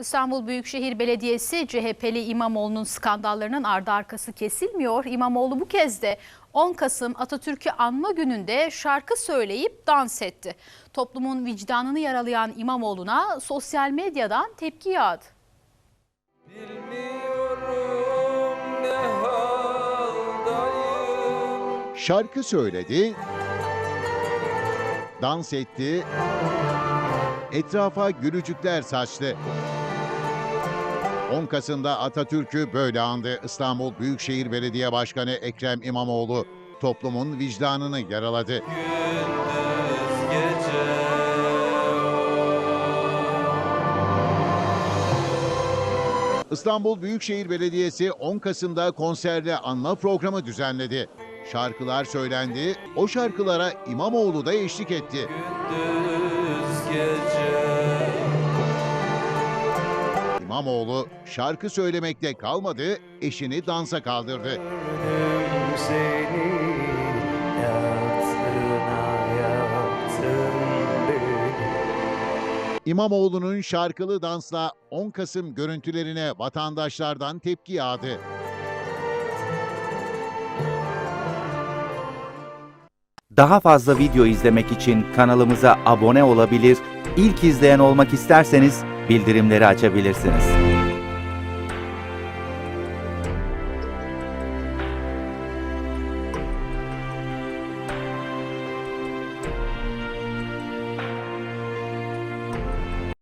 İstanbul Büyükşehir Belediyesi CHP'li İmamoğlu'nun skandallarının ardı arkası kesilmiyor. İmamoğlu bu kez de 10 Kasım Atatürk'ü anma gününde şarkı söyleyip dans etti. Toplumun vicdanını yaralayan İmamoğlu'na sosyal medyadan tepki yağdı. Bilmiyorum ne haldayım Şarkı söyledi, dans etti, etrafa gülücükler saçtı. 10 Kasım'da Atatürk'ü böyle andı İstanbul Büyükşehir Belediye Başkanı Ekrem İmamoğlu. Toplumun vicdanını yaraladı. İstanbul Büyükşehir Belediyesi 10 Kasım'da konserle anma programı düzenledi. Şarkılar söylendi, o şarkılara İmamoğlu da eşlik etti. gündüz gece İmamoğlu şarkı söylemekte kalmadı, eşini dansa kaldırdı. İmamoğlu'nun şarkılı dansla 10 Kasım görüntülerine vatandaşlardan tepki yağdı. Daha fazla video izlemek için kanalımıza abone olabilir, ilk izleyen olmak isterseniz bildirimleri açabilirsiniz.